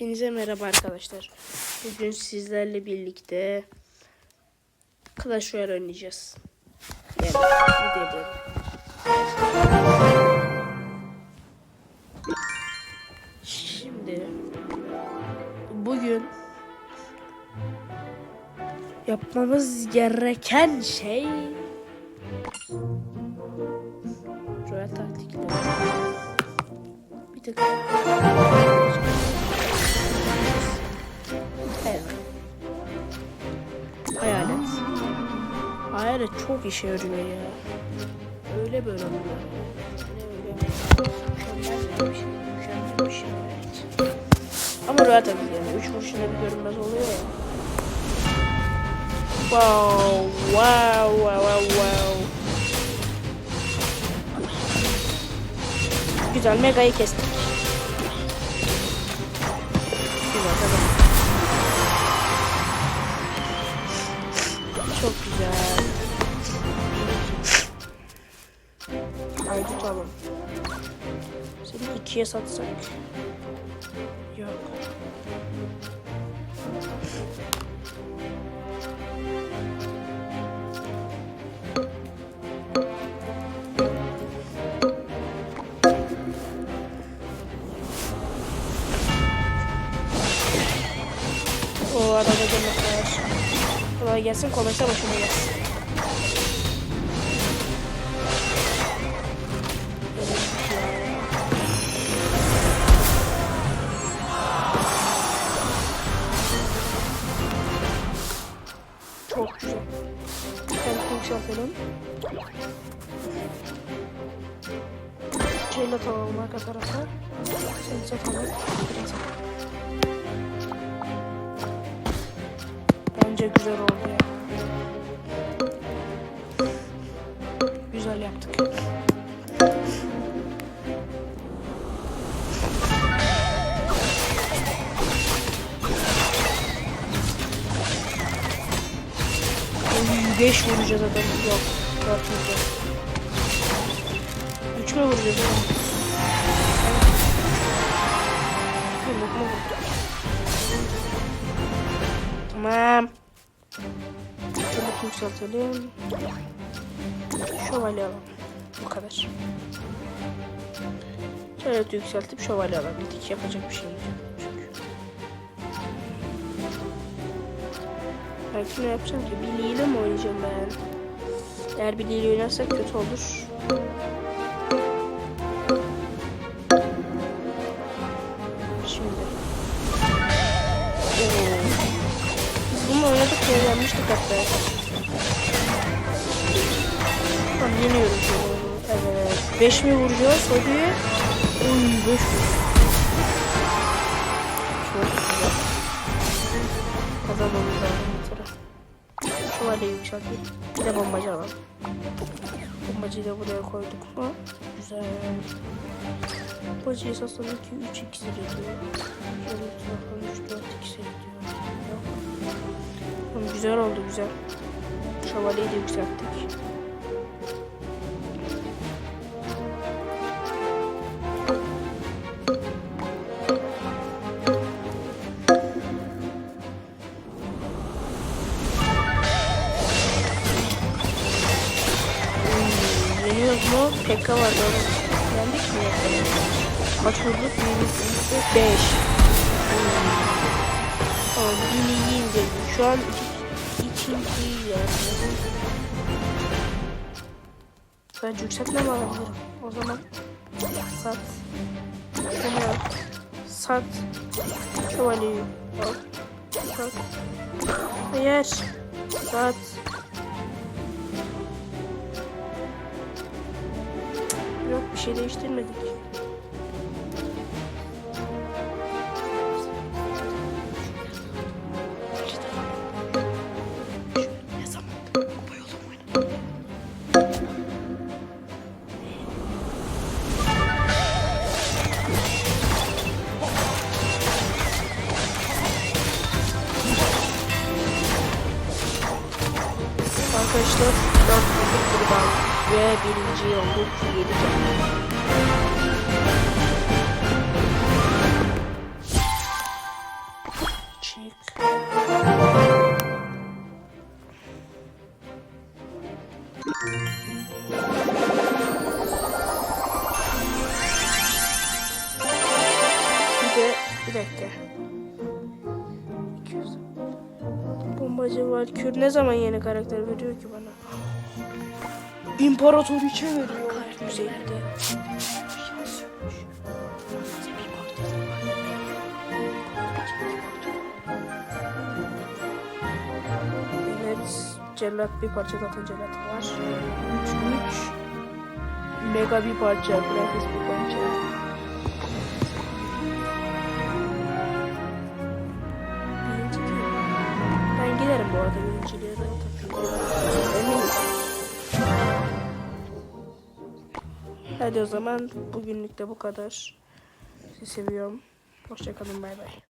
Hepinize merhaba arkadaşlar. Bugün sizlerle birlikte Clash Royale oynayacağız. Yani diyebilirim. Şimdi bugün yapmamız gereken şey Royal taktikleri. Bir tık Hayalet çok işe yarıyor ya. Öyle böyle öyle mükemmel bir şey. Mükemmel bir şey evet. Ama rahat tabii yani. Üç vuruşunda bir görünmez oluyor ya. Wow, wow, wow, wow, wow. Güzel, megayı kestik. Güzel, tamam. Çok güzel. Tutalım. Seni ikiye satsak. Yok. O arada demek var. Kolay gelsin, kolaysa başıma gelsin. Yükseltelim. Şeyle atalım arka tarafa. Seni satalım. Biraz. Bence güzel oldu ya. 5 vuracağız adamı. Yok. 4 vuracağız. 3 mü vuracağız oğlum? Lokma vurdu. Tamam. Çabuk yükseltelim. Şövalye alalım. Bu kadar. Şöyle yükseltip şövalye alabildik. Yapacak bir şey yok. Belki ne yapacağım ki? Billy'yle mi oynayacağım ben? Eğer Billy'yle oynarsak kötü olur. Şimdi. Oo. Bununla oynadık ya yenmiştik hatta. Tamam yeniyorum şunu. Evet. 5 mi vuracağız? Hadi. Uy 5 vur. Çok güzel. Kazanmamız lazım bir. Şövalyeyi yükseltelim. Bir de bombacı alalım. Bombacıyı da buraya koyduk mu? Güzel. Bombacıyı satalım ki 3 iksir ediyor. Şöyle bakalım 3 4 iksir ediyor. Yok. Tamam, güzel oldu güzel. Şövalyeyi de yükselttik. Kaç vurduk? 5. Tamam yine iyi indirdim. Şu an iki, ikinci yani. Ben yükseltme mi alabilirim? O zaman sat. Şunu yap. Sat. Şövalyeyi al. Sat. Hayır. Sat. Yok bir şey değiştirmedik. ve birinci olduk 7 canlı. Bir de bir dakika. Bombacı var. Kür ne zaman yeni karakter veriyor ki bana? İmparatoriçe veriyor. 150'de. Şans yokmuş. Evet, cellat bir parça zaten cellat var. 3 Mega bir parça, Prefes bir parça. Hadi o zaman bugünlük de bu kadar. Sizi seviyorum. Hoşçakalın bay bay.